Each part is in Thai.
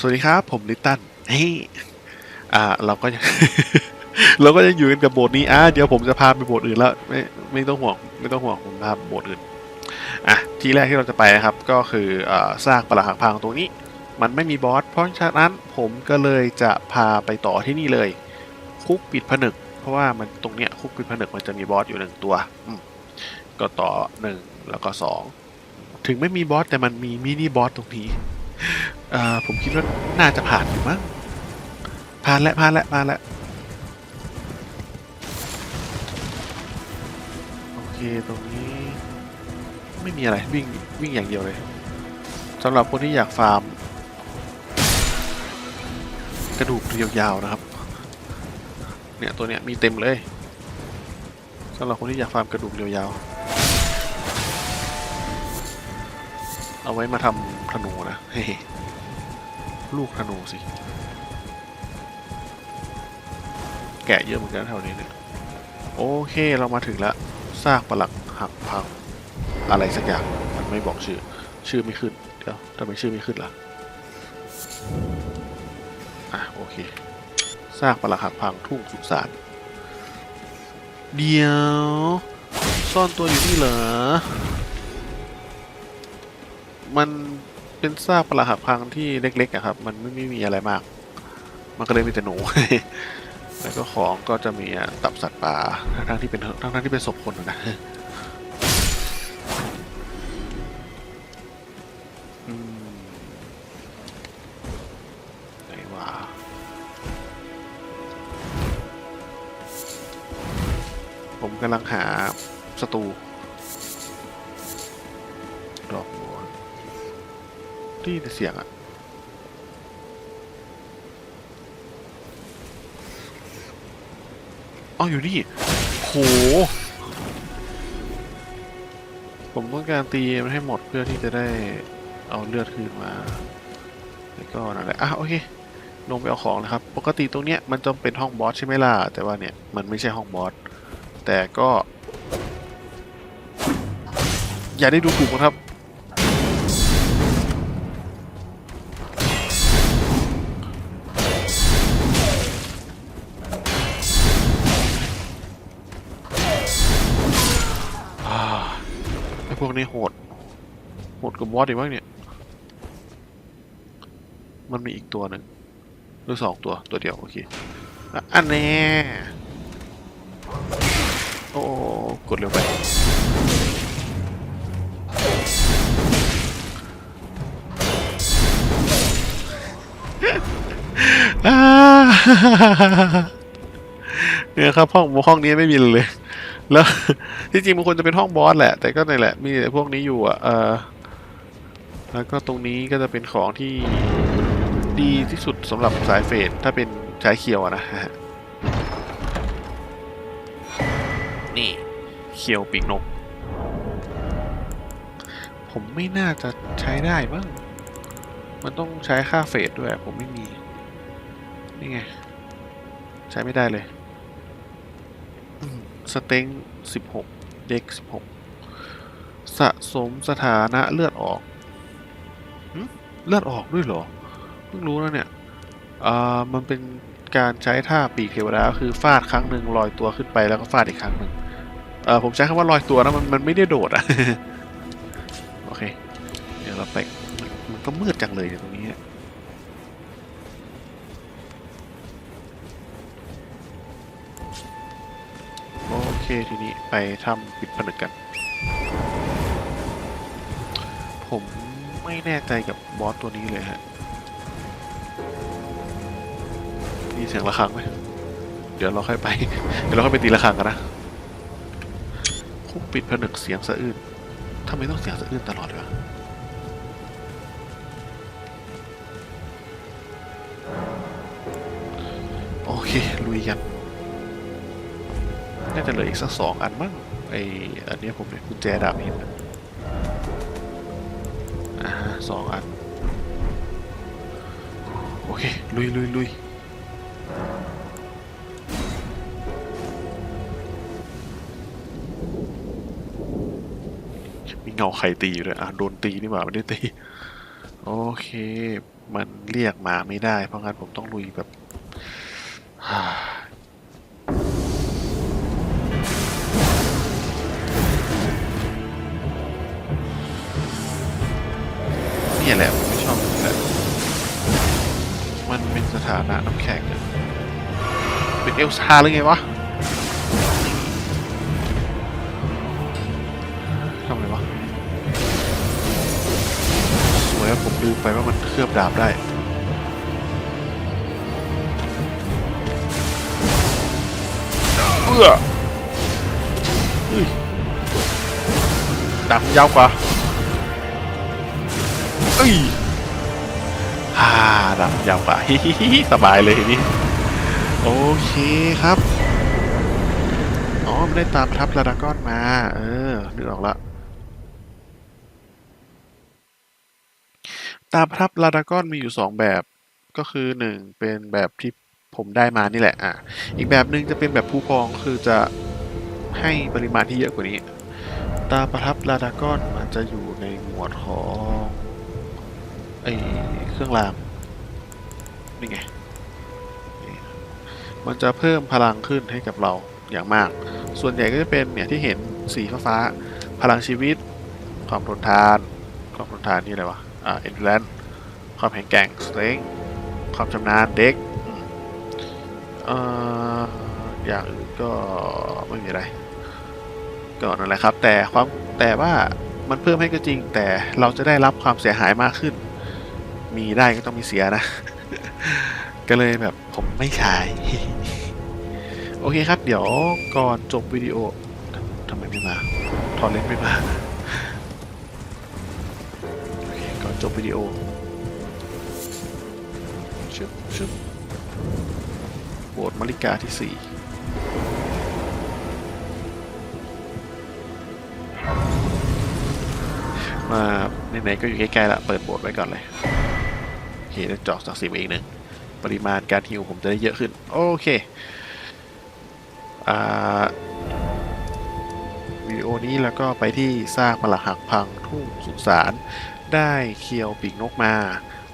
สวัสดีครับ ผมลิตตันเฮ้ยอ่า เราก็ยังเราก็ยังอยู่กันกับโบสนี้อะเดี๋ยวผมจะพาไปโบสอื่นแล้ว ไม่ไม่ต้องห่วงไม่ต้องห่วงผมพาโบสอื่นอะที่แรกที่เราจะไปนะครับก็คืออ่าซากปรักหักพังตรงนี้ มันไม่มีบอสเพราะฉะนั้นผมก็เลยจะพาไปต่อที่นี่เลย คุกปิดผนึก เพราะว่ามันตรงเนี้ยคุกปิดผนึกมันจะมีบอสอยู่หนึ่งตัวอืมก็ต่อหนึ่งแล้วก็สองถึงไม่มีบอสแต่มันมีมินิบอสตรงนี้ อ่อผมคิดว่าน่าจะผ่านอยู่มั้งผ่านแล้วผ่านแล้วผ่านแล้วโอเคตรงนี้ ไม่มีอะไรวิ่งวิ่งอย่างเดียวเลยสำหรับคนที่อยากฟาร์ม กระดูกเรียวยาวนะครับ เนี่ยตัวเนี้ยมีเต็มเลยสำหรับคนที่อยากฟาร์มกระดูกเรียวยาวเอาไว้มาทำธนูนะเฮ้ ลูกธนูสิ แกะเยอะเหมือนกันแถวนี้เนี่ย โอเคเรามาถึงแล้วซากปลักหักพัง อะไรสักอย่าง มันไม่บอกชื่อ ชื่อไม่ขึ้น เดี๋ยวทำไมชื่อไม่ขึ้นล่ะ อะ โอเคซากปลักหักพังทุ่งสุสานเดี๋ยว ซ่อนตัวอยู่นี่เหรอ มัน เป็นซากปรักหักพังที่เล็กๆอะครับ มันไม่ไม่มีอะไรมาก มันก็เลยมีแต่หนู แล้วก็ของก็จะมีตับสัตว์ป่าทั้งที่เป็นทั้งที่เป็นศพคนนะไหนวะผมกำลังหาศัตรูดอกบัว ได้ยินเสียงอะอ๋ออยู่นี่โห ผมต้องการตีมันให้หมดเพื่อที่จะได้เอาเลือดคืนมา แล้วก็นั่นแหละอะโอเค ลงไปเอาของนะครับ ปกติตรงเนี้ยมันจะเป็นห้องบอสใช่ไหมล่ะ แต่ว่าเนี่ยมันไม่ใช่ห้องบอส แต่ก็ อย่าได้ดูถูกนะครับ พวกนี้โหด โหดกับบอสอีกบ้างเนี่ย มันมีอีกตัวหนึ่งหรือสองตัวตัวเดียว โอเค อันแน่โอ้กดเร็วไป เนี่ยครับห้องห้องนี้ไม่มีเลย แล้วที่จริงมันควรจะเป็นห้องบอสแหละ แต่ก็นี่นแหละมีแต่พวกนี้อยู่อะเออแล้วก็ตรงนี้ก็จะเป็นของที่ดีที่สุดสำหรับสายเฟดถ้าเป็นใช้เคียวนะฮะนี่เคียวปีกนก ผมไม่น่าจะใช้ได้บ้างมันต้องใช้ค่าเฟดด้วยผมไม่มี นี่ไง ใช้ไม่ได้เลย สเต็งสิบหกเด็กสิบหกสะสมสถานะเลือดออกเลือดออกด้วยเหรอ เพิ่งรู้แล้วเนี่ยอ่ามันเป็นการใช้ท่าปีกเทวดาคือฟาดครั้งหนึ่งลอยตัวขึ้นไปแล้วก็ฟาดอีกครั้งหนึ่งเออผมใช้คำว่าลอยตัวนะมันมันไม่ได้โดดอะโอเค เดี๋ยวเราไปมันก็มืดจังเลยเนี่ยตรงนี้ เนี่ยโอเคทีนี้ไปทำปิดผนึกกัน ผมไม่แน่ใจกับบอสตัวนี้เลยฮะมีเสียงระฆังไหมเดี๋ยวเราค่อยไป เดี๋ยวเราค่อยไปตีระฆังกันนะคุกปิดผนึกเสียงสะอื้นทำไมต้องเสียงสะอื้นตลอดวะโอเค ลุยกัน น่าจะเหลืออีกสักสองอันมั้งไออันเนี้ยผมเป็นกุญแจดาบหินอะอ่าสองอัน โอเค ลุยลุยลุยมีเงาใครตีอยู่เลยอะโดนตีนี่หว่าไม่ได้ตี โอเค มันเรียกมาไม่ได้ เพราะงั้นผมต้องลุยแบบ นี่ยแหละผมไม่ชอบแหละมันเป็นสถานะน้ำแข็งเป็นเอลซาหรือไงวะทำไมวะสวยผมลืมไปว่ามันเคลือบดาบได้เอื้อดาบยาวกว่า เอ้ยฮ่าดับยาวกว่าฮิฮิฮิสบายเลยทีนี้โอเคครับ อ๋อไม่ได้ตามทับลาดากอนมา เออ นึกออกละ ตามทับลาดากอนมีอยู่สองแบบ ก็คือหนึ่งเป็นแบบที่ผมได้มานี่แหละ อะ อีกแบบหนึ่งจะเป็นแบบผู้พองคือจะให้ปริมาณที่เยอะกว่านี้ ตาประทับลาดากอนมันจะอยู่ในหมวดของ ไอเครื่องรางนี่ไงมันจะเพิ่มพลังขึ้นให้กับเราอย่างมาก ส่วนใหญ่ก็จะเป็นเนี่ยที่เห็นสีฟ้าพลังชีวิต ความทนทาน ความทนทานนี่อะไรวะ อ่า endurance ความแข็งแกร่ง strength ความชำนาญเด็กอ่ออย่างอื่นก็ไม่มีอะไร ก็นั่นแหละครับ แต่ความแต่ว่ามันเพิ่มให้ก็จริง แต่เราจะได้รับความเสียหายมากขึ้น มีได้ก็ต้องมีเสียนะ ก็เลยแบบผมไม่ขาย โอเคครับ เดี๋ยวก่อนจบวิดีโอทำไมไม่มาทอนเล่นไม่มา โอเค ก่อนจบวิดีโอชึบชึบโหวตมาริกาที่สี่มาไหนๆก็อยู่ใกล้ๆละ เปิดโบสไว้ก่อนเลย เคแล้วจอกสักสิบอีกหนึ่งปริมาณการฮิวผมจะได้เยอะขึ้น โอเคอ่าวิดีโอนี้แล้วก็ไปที่สร้างปลักหักพังทุ่งสุสานได้เคียวปีกนกมา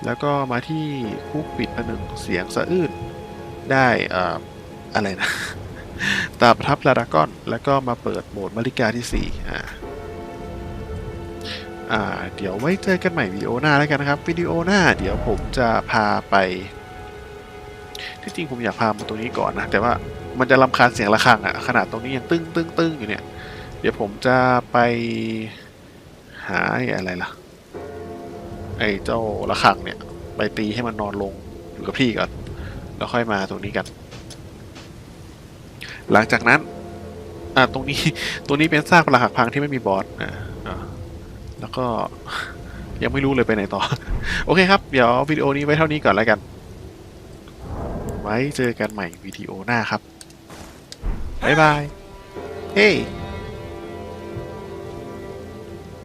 แล้วก็มาที่คุกปิดผนึงเสียงสะอื้นได้อ่อะไรนะตาประทับลาดากอน แล้วก็มาเปิดโหมดมาริกาที่สี่อ่า อ่าเดี๋ยวไว้เจอกันใหม่วิดีโอหน้าแล้วกันนะครับวิดีโอหน้า เดี๋ยวผมจะพาไป ที่จริงผมอยากพามาตรงนี้ก่อนนะแต่ว่ามันจะรำคาญเสียงระฆังอะขนาดตรงนี้ยังตึ้งตึ้งตึ้งอยู่เนี่ย เดี๋ยวผมจะไปหาไอ้อะไรล่ะ ไอ้เจ้าระฆังเนี่ย ไปตีให้มันนอนลงอยู่กับที่ก่อน แล้วค่อยมาตรงนี้กัน หลังจากนั้น อ่าตรงนี้ ตรงนี้เป็นซากปรักหักพังที่ไม่มีบอสอ่า ก็ ยังไม่รู้เลยไปไหนต่อ โอเคครับ เดี๋ยววิดีโอนี้ไว้เท่านี้ก่อนแล้วกัน ไว้เจอกันใหม่วิดีโอหน้าครับ บ๊ายบาย เฮ้